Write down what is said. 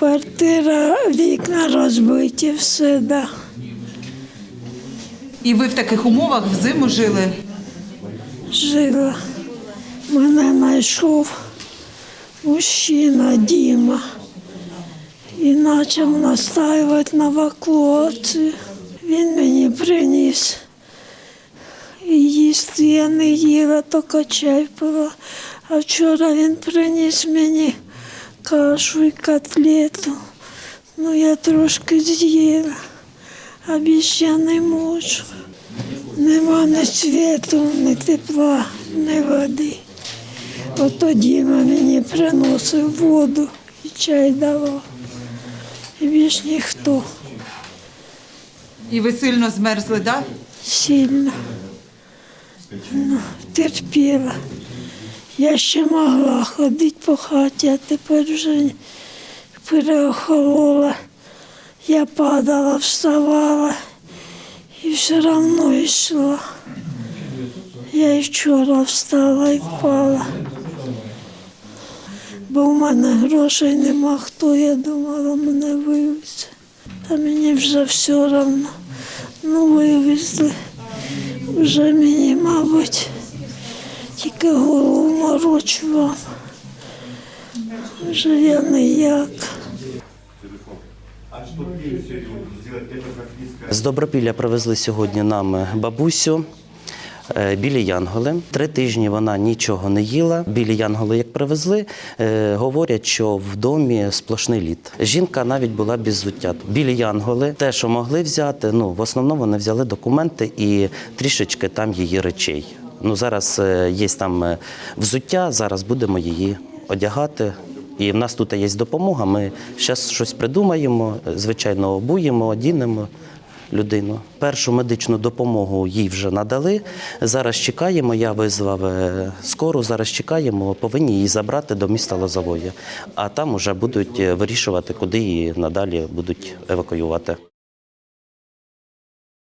Квартира, вікна розбиті, все, да. І ви в таких умовах взиму жили? Жила. Мене знайшов мужчина Діма і почав настаювати на евакуацію. Він мені приніс. І їсти я не їла, тільки чай пила. А вчора він приніс мені кашу і котлету. Ну, я трошки з'їла, а більше я не можу. Нема ні світу, ні тепла, ні води. Ото Діма мені приносив воду і чай давав. І більш ніхто І ви сильно змерзли, так? сильно ну, терпіла. Я ще могла ходити по хаті, а тепер вже переохолола. Я падала, вставала і все одно йшла. Я і вчора встала і впала. Бо в мене грошей нема, хто я думала, мене вивезе. Та мені вже все одно. Ну, вивезли. Вже мені, мабуть, тільки голову морочу вам. Вже я ніяк. З Добропілля привезли сьогодні нам бабусю. е, Білі Янголи. Три тижні вона нічого не їла. Білі Янголи, як привезли, е, говорять, що в домі сплошний лід. Жінка навіть була без взуття. Білі Янголи, те, що могли взяти, ну в основному вони взяли документи і трішечки там її речей. Ну зараз е, є там е, взуття, зараз будемо її одягати. І в нас тут є допомога. Ми зараз щось придумаємо, звичайно, обуємо, одінемо людину. Першу медичну допомогу їй вже надали. Зараз чекаємо. Я визвав е, скору. Зараз чекаємо, повинні її забрати до міста Лозової. А там вже будуть е, вирішувати, куди її надалі будуть евакуювати.